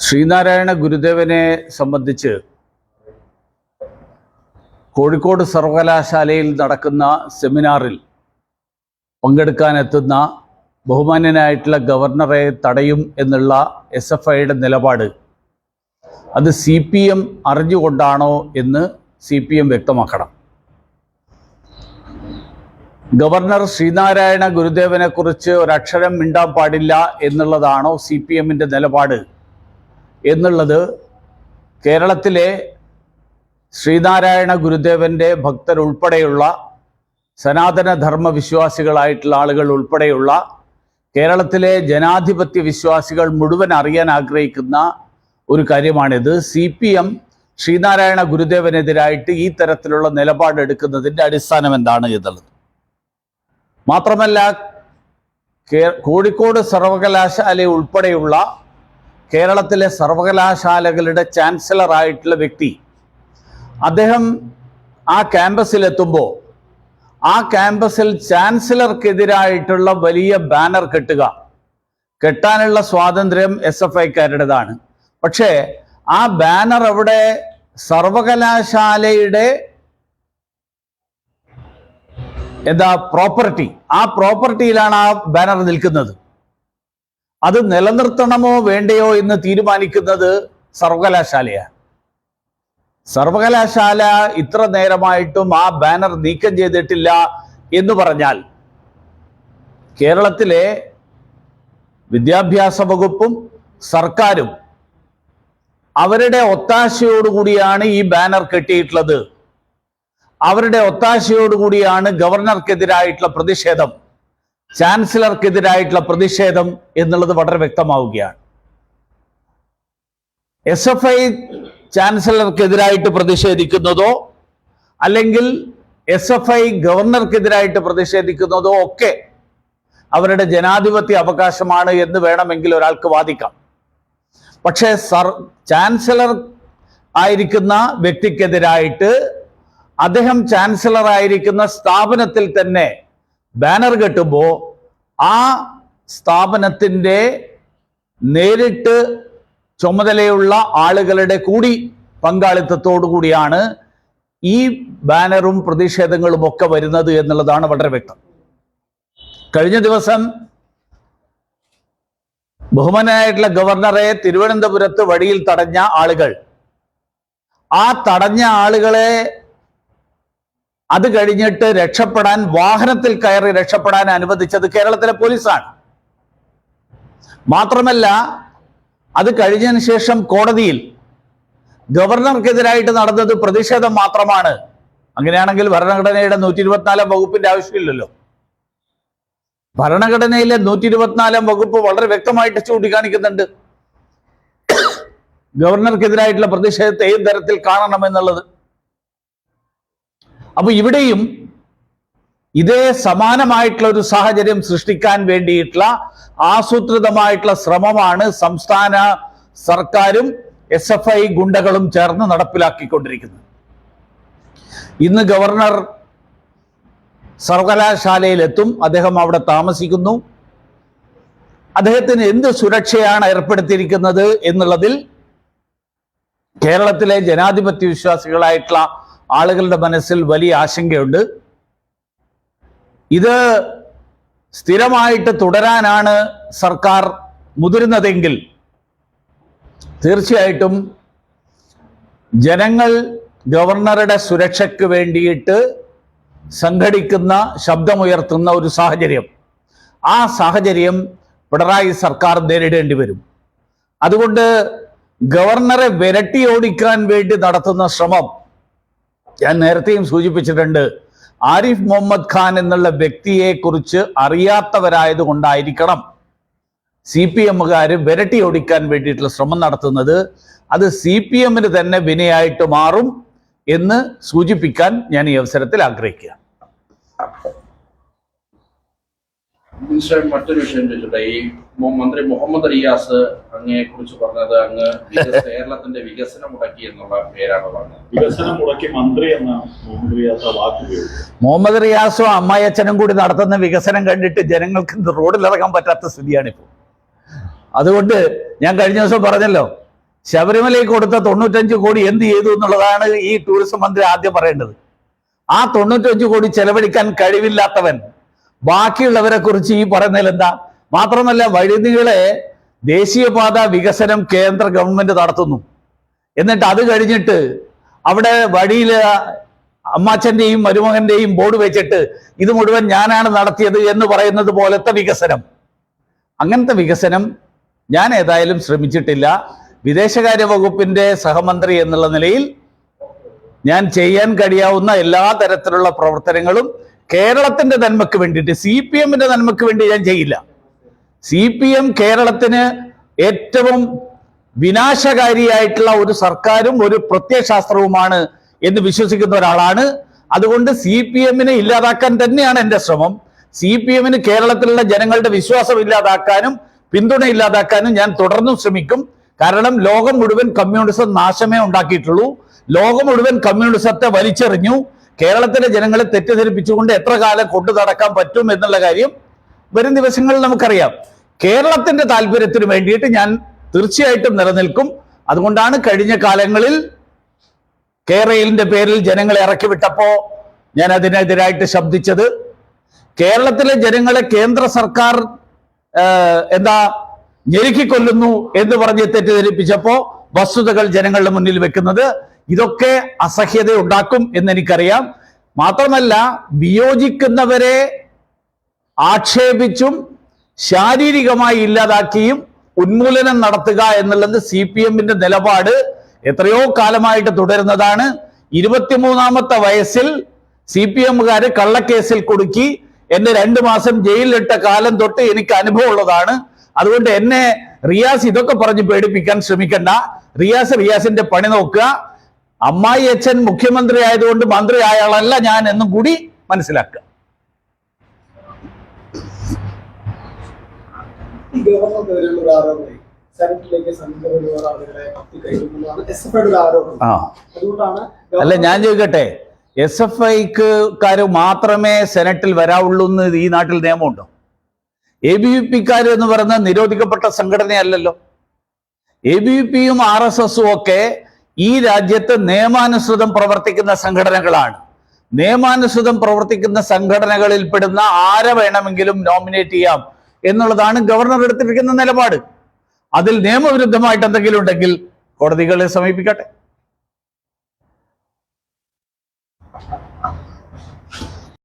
ശ്രീനാരായണ ഗുരുദേവനെ സംബന്ധിച്ച് കോഴിക്കോട് സർവകലാശാലയിൽ നടക്കുന്ന സെമിനാറിൽ പങ്കെടുക്കാനെത്തുന്ന ബഹുമാന്യനായിട്ടുള്ള ഗവർണറെ തടയും എന്നുള്ള എസ് എഫ് ഐയുടെ നിലപാട് അത് സി പി എം അറിഞ്ഞുകൊണ്ടാണോ എന്ന് സി പി എം വ്യക്തമാക്കണം. ഗവർണർ ശ്രീനാരായണ ഗുരുദേവനെ കുറിച്ച് ഒരക്ഷരം മിണ്ടാൻ പാടില്ല എന്നുള്ളതാണോ സി പി എമ്മിന്റെ നിലപാട്? എന്നുള്ളത് കേരളത്തിലെ ശ്രീനാരായണ ഗുരുദേവന്റെ ഭക്തരുൾപ്പെടെയുള്ള സനാതന ധർമ്മ വിശ്വാസികളായിട്ടുള്ള ആളുകൾ ഉൾപ്പെടെയുള്ള കേരളത്തിലെ ജനാധിപത്യ വിശ്വാസികൾ മുഴുവൻ അറിയാൻ ആഗ്രഹിക്കുന്ന ഒരു കാര്യമാണിത്. സി പി എം ശ്രീനാരായണ ഗുരുദേവനെതിരായിട്ട് ഈ തരത്തിലുള്ള നിലപാടെടുക്കുന്നതിന്റെ അടിസ്ഥാനം എന്താണ് എന്നുള്ളത്. മാത്രമല്ല കോഴിക്കോട് സർവകലാശാല ഉൾപ്പെടെയുള്ള കേരളത്തിലെ സർവകലാശാലകളുടെ ചാൻസലറായിട്ടുള്ള വ്യക്തി അദ്ദേഹം ആ ക്യാമ്പസിലെത്തുമ്പോൾ ആ ക്യാമ്പസിൽ ചാൻസലർക്കെതിരായിട്ടുള്ള വലിയ ബാനർ കെട്ടുക. കെട്ടാനുള്ള സ്വാതന്ത്ര്യം എസ് എഫ് ഐക്കാരുടേതാണ്. പക്ഷേ ആ ബാനർ അവിടെ സർവകലാശാലയുടെ എന്താ പ്രോപ്പർട്ടി. ആ പ്രോപ്പർട്ടിയിലാണ് ആ ബാനർ നിൽക്കുന്നത്. അത് നിലനിർത്തണമോ വേണ്ടയോ എന്ന് തീരുമാനിക്കുന്നത് സർവകലാശാലയാണ്. സർവകലാശാല ഇത്ര നേരമായിട്ടും ആ ബാനർ നീക്കം ചെയ്തിട്ടില്ല എന്ന് പറഞ്ഞാൽ കേരളത്തിലെ വിദ്യാഭ്യാസ വകുപ്പും സർക്കാരും അവരുടെ ഒത്താശയോടുകൂടിയാണ് ഈ ബാനർ കെട്ടിയിട്ടുള്ളത്. അവരുടെ ഒത്താശയോടുകൂടിയാണ് ഗവർണർക്കെതിരായിട്ടുള്ള പ്രതിഷേധം ചാൻസലർക്കെതിരായിട്ടുള്ള പ്രതിഷേധം എന്നുള്ളത് വളരെ വ്യക്തമാവുകയാണ്. എസ് എഫ് ഐ ചാൻസലർക്കെതിരായിട്ട് പ്രതിഷേധിക്കുന്നതോ അല്ലെങ്കിൽ എസ് എഫ് ഐ ഗവർണർക്കെതിരായിട്ട് പ്രതിഷേധിക്കുന്നതോ ഒക്കെ അവരുടെ ജനാധിപത്യ അവകാശമാണ് എന്ന് വേണമെങ്കിൽ ഒരാൾക്ക് വാദിക്കാം. പക്ഷേ സർ ചാൻസലർ ആയിരിക്കുന്ന വ്യക്തിക്കെതിരായിട്ട് അദ്ദേഹം ചാൻസലർ ആയിരിക്കുന്ന സ്ഥാപനത്തിൽ തന്നെ ബാനർ കെട്ടുമ്പോൾ ആ സ്ഥാപനത്തിന്റെ നേരിട്ട് ചുമതലയുള്ള ആളുകളുടെ കൂടി പങ്കാളിത്തത്തോടു കൂടിയാണ് ഈ ബാനറും പ്രതിഷേധങ്ങളും ഒക്കെ വരുന്നത് എന്നുള്ളതാണ് വളരെ വ്യക്തം. കഴിഞ്ഞ ദിവസം ബഹുമാനായിട്ടുള്ള ഗവർണറെ തിരുവനന്തപുരത്ത് വഴിയിൽ തടഞ്ഞ ആളുകൾ. ആ തടഞ്ഞ ആളുകളെ അത് കഴിഞ്ഞിട്ട് രക്ഷപ്പെടാൻ വാഹനത്തിൽ കയറി രക്ഷപ്പെടാൻ അനുവദിച്ചത് കേരളത്തിലെ പോലീസാണ്. മാത്രമല്ല അത് കഴിഞ്ഞതിന് ശേഷം കോടതിയിൽ ഗവർണർക്കെതിരായിട്ട് നടന്നത് പ്രതിഷേധം മാത്രമാണ്. അങ്ങനെയാണെങ്കിൽ ഭരണഘടനയുടെ നൂറ്റി ഇരുപത്തിനാലാം വകുപ്പിന്റെ ആവശ്യമില്ലല്ലോ. ഭരണഘടനയിലെ നൂറ്റി ഇരുപത്തിനാലാം വകുപ്പ് വളരെ വ്യക്തമായിട്ട് ചൂണ്ടിക്കാണിക്കുന്നുണ്ട്. ഗവർണർക്കെതിരായിട്ടുള്ള പ്രതിഷേധത്തെ ഏത് തരത്തിൽ കാണണം എന്നുള്ളത് അപ്പൊ ഇവിടെയും ഇതേ സമാനമായിട്ടുള്ള ഒരു സാഹചര്യം സൃഷ്ടിക്കാൻ വേണ്ടിയിട്ടുള്ള ആസൂത്രിതമായിട്ടുള്ള ശ്രമമാണ് സംസ്ഥാന സർക്കാരും എസ് എഫ് ഐ ഗുണ്ടകളും ചേർന്ന് നടപ്പിലാക്കിക്കൊണ്ടിരിക്കുന്നത്. ഇന്ന് ഗവർണർ സർവകലാശാലയിലെത്തും അദ്ദേഹം അവിടെ താമസിക്കുന്നു. അദ്ദേഹത്തിന് എന്ത് സുരക്ഷയാണ് ഏർപ്പെടുത്തിയിരിക്കുന്നത് എന്നുള്ളതിൽ കേരളത്തിലെ ജനാധിപത്യ വിശ്വാസികളായിട്ടുള്ള ആളുകളുടെ മനസ്സിൽ വലിയ ആശങ്കയുണ്ട്. ഇത് സ്ഥിരമായിട്ട് തുടരാനാണ് സർക്കാർ മുതിരുന്നതെങ്കിൽ തീർച്ചയായിട്ടും ജനങ്ങൾ ഗവർണറുടെ സുരക്ഷയ്ക്ക് വേണ്ടിയിട്ട് സംഘടിക്കുന്ന ശബ്ദമുയർത്തുന്ന ഒരു സാഹചര്യം. ആ സാഹചര്യം പിണറായി സർക്കാർ നേരിടേണ്ടി വരും. അതുകൊണ്ട് ഗവർണറെ വിരട്ടി ഓടിക്കാൻ വേണ്ടി നടത്തുന്ന ശ്രമം ഞാൻ നേരത്തെയും സൂചിപ്പിച്ചിട്ടുണ്ട്. ആരിഫ് മുഹമ്മദ് ഖാൻ എന്നുള്ള വ്യക്തിയെ കുറിച്ച് അറിയാത്തവരായത് കൊണ്ടായിരിക്കണം സി പി എമ്മുകാർ വിരട്ടി ഓടിക്കാൻ വേണ്ടിയിട്ടുള്ള ശ്രമം നടത്തുന്നത്. അത് സി പി എമ്മിന് തന്നെ വിനയായിട്ട് മാറും എന്ന് സൂചിപ്പിക്കാൻ ഞാൻ ഈ അവസരത്തിൽ ആഗ്രഹിക്കുക മിനിസ്റ്റർ മറ്റൊരു വിഷയം ചോദിച്ചോട്ടെ. ഈ മന്ത്രി മുഹമ്മദ് റിയാസ് അങ്ങയെ കുറിച്ച് പറഞ്ഞത് അങ്ങ് കേരളത്തിന്റെ വികസനം മുടക്കി എന്നുള്ള പേരാണ് പറഞ്ഞത്? വികസനം മുടക്കി മന്ത്രി എന്ന മുഹമ്മദ് റിയാസ് ആ വാക്ക് മുഹമ്മദ് റിയാസും അമ്മായച്ചനും കൂടി നടത്തുന്ന വികസനം കണ്ടിട്ട് ജനങ്ങൾക്ക് റോഡിലിറങ്ങാൻ പറ്റാത്ത സ്ഥിതിയാണിപ്പോ. അതുകൊണ്ട് ഞാൻ കഴിഞ്ഞ ദിവസം പറഞ്ഞല്ലോ ശബരിമലയ്ക്ക് കൊടുത്ത തൊണ്ണൂറ്റഞ്ച് കോടി എന്ത് ചെയ്തു എന്നുള്ളതാണ് ഈ ടൂറിസം മന്ത്രി ആദ്യം പറയേണ്ടത്. ആ തൊണ്ണൂറ്റഞ്ച് കോടി ചെലവഴിക്കാൻ കഴിവില്ലാത്തവൻ ബാക്കിയുള്ളവരെ കുറിച്ച് ഈ പറയുന്നതിൽ എന്താ മാത്രമല്ല വഴിനീളെ ദേശീയപാത വികസനം കേന്ദ്ര ഗവൺമെന്റ് നടത്തുന്നു. എന്നിട്ട് അത് കഴിഞ്ഞിട്ട് അവിടെ വഴിയിൽ അമ്മാച്ചന്റെയും മരുമകന്റെയും ബോർഡ് വെച്ചിട്ട് ഇത് മുഴുവൻ ഞാനാണ് നടത്തിയത് എന്ന് പറയുന്നത് പോലത്തെ വികസനം. അങ്ങനത്തെ വികസനം ഞാൻ ഏതായാലും ശ്രമിച്ചിട്ടില്ല. വിദേശകാര്യ വകുപ്പിന്റെ സഹമന്ത്രി എന്നുള്ള നിലയിൽ ഞാൻ ചെയ്യാൻ കഴിയാവുന്ന എല്ലാ തരത്തിലുള്ള പ്രവർത്തനങ്ങളും കേരളത്തിന്റെ നന്മക്ക് വേണ്ടിയിട്ട് സി പി എമ്മിന്റെ നന്മക്ക് വേണ്ടി ഞാൻ ചെയ്യില്ല. സി പി എം കേരളത്തിന് ഏറ്റവും വിനാശകാരിയായിട്ടുള്ള ഒരു സർക്കാരും ഒരു പ്രത്യയശാസ്ത്രവുമാണ് എന്ന് വിശ്വസിക്കുന്ന ഒരാളാണ്. അതുകൊണ്ട് സി പി എമ്മിനെ ഇല്ലാതാക്കാൻ തന്നെയാണ് എന്റെ ശ്രമം. സി പി എമ്മിന് കേരളത്തിലുള്ള ജനങ്ങളുടെ വിശ്വാസം ഇല്ലാതാക്കാനും പിന്തുണ ഇല്ലാതാക്കാനും ഞാൻ തുടർന്നും ശ്രമിക്കും. കാരണം ലോകം മുഴുവൻ കമ്മ്യൂണിസം നാശമേ ഉണ്ടാക്കിയിട്ടുള്ളൂ. ലോകം മുഴുവൻ കമ്മ്യൂണിസത്തെ വലിച്ചെറിഞ്ഞു. കേരളത്തിലെ ജനങ്ങളെ തെറ്റിദ്ധരിപ്പിച്ചുകൊണ്ട് എത്ര കാലം കൊണ്ടു നടക്കാൻ പറ്റും എന്നുള്ള കാര്യം വരും ദിവസങ്ങളിൽ നമുക്കറിയാം. കേരളത്തിന്റെ താല്പര്യത്തിന് വേണ്ടിയിട്ട് ഞാൻ തീർച്ചയായിട്ടും നിലനിൽക്കും. അതുകൊണ്ടാണ് കഴിഞ്ഞ കാലങ്ങളിൽ കേരളിന്റെ പേരിൽ ജനങ്ങളെ ഇറക്കി വിട്ടപ്പോ ഞാൻ അതിനെതിരായിട്ട് ശബ്ദിച്ചത്. കേരളത്തിലെ ജനങ്ങളെ കേന്ദ്ര സർക്കാർ എന്താ ഞെരുക്കിക്കൊല്ലുന്നു എന്ന് പറഞ്ഞ് തെറ്റിദ്ധരിപ്പിച്ചപ്പോ വസ്തുതകൾ ജനങ്ങളുടെ മുന്നിൽ വെക്കുന്നത് ഇതൊക്കെ അസഹ്യത ഉണ്ടാക്കും എന്ന് എനിക്കറിയാം മാത്രമല്ല വിയോജിക്കുന്നവരെ ആക്ഷേപിച്ചും ശാരീരികമായി ഇല്ലാതാക്കിയും ഉന്മൂലനം നടത്തുക എന്നുള്ളത് സി പി എമ്മിന്റെ നിലപാട് എത്രയോ കാലമായിട്ട് തുടരുന്നതാണ്. ഇരുപത്തിമൂന്നാമത്തെ വയസ്സിൽ സി പി എമ്മുകാര് കള്ളക്കേസിൽ കുടുക്കി എന്നെ രണ്ടു മാസം ജയിലിലിട്ട കാലം തൊട്ട് എനിക്ക് അനുഭവമുള്ളതാണ് അതുകൊണ്ട് എന്നെ റിയാസ് ഇതൊക്കെ പറഞ്ഞ് പേടിപ്പിക്കാൻ ശ്രമിക്കണ്ട. റിയാസ് റിയാസിന്റെ പണി നോക്കുക. അമ്മായി അച്ഛൻ മുഖ്യമന്ത്രി ആയതുകൊണ്ട് മന്ത്രി ആയാളല്ല ഞാൻ എന്നും കൂടി മനസ്സിലാക്കുക. അല്ല ഞാൻ ചോദിക്കട്ടെ എസ് എഫ് ഐക്കാർ മാത്രമേ സെനറ്റിൽ വരാവുള്ളൂ എന്ന് ഈ നാട്ടിൽ നിയമമുണ്ടോ? എ ബി വി പിക്കാർ എന്ന് പറയുന്ന നിരോധിക്കപ്പെട്ട സംഘടനയല്ലല്ലോ. എ ബി വി പിയും ആർ എസ് എസും ഒക്കെ ഈ രാജ്യത്ത് നിയമാനുസൃതം പ്രവർത്തിക്കുന്ന സംഘടനകളാണ്. നിയമാനുസൃതം പ്രവർത്തിക്കുന്ന സംഘടനകളിൽ പെടുന്ന ആരെ വേണമെങ്കിലും നോമിനേറ്റ് ചെയ്യാം എന്നുള്ളതാണ് ഗവർണർ എടുത്തിരിക്കുന്ന നിലപാട്. അതിൽ നിയമവിരുദ്ധമായിട്ട് എന്തെങ്കിലും ഉണ്ടെങ്കിൽ കോടതികളെ സമീപിക്കട്ടെ.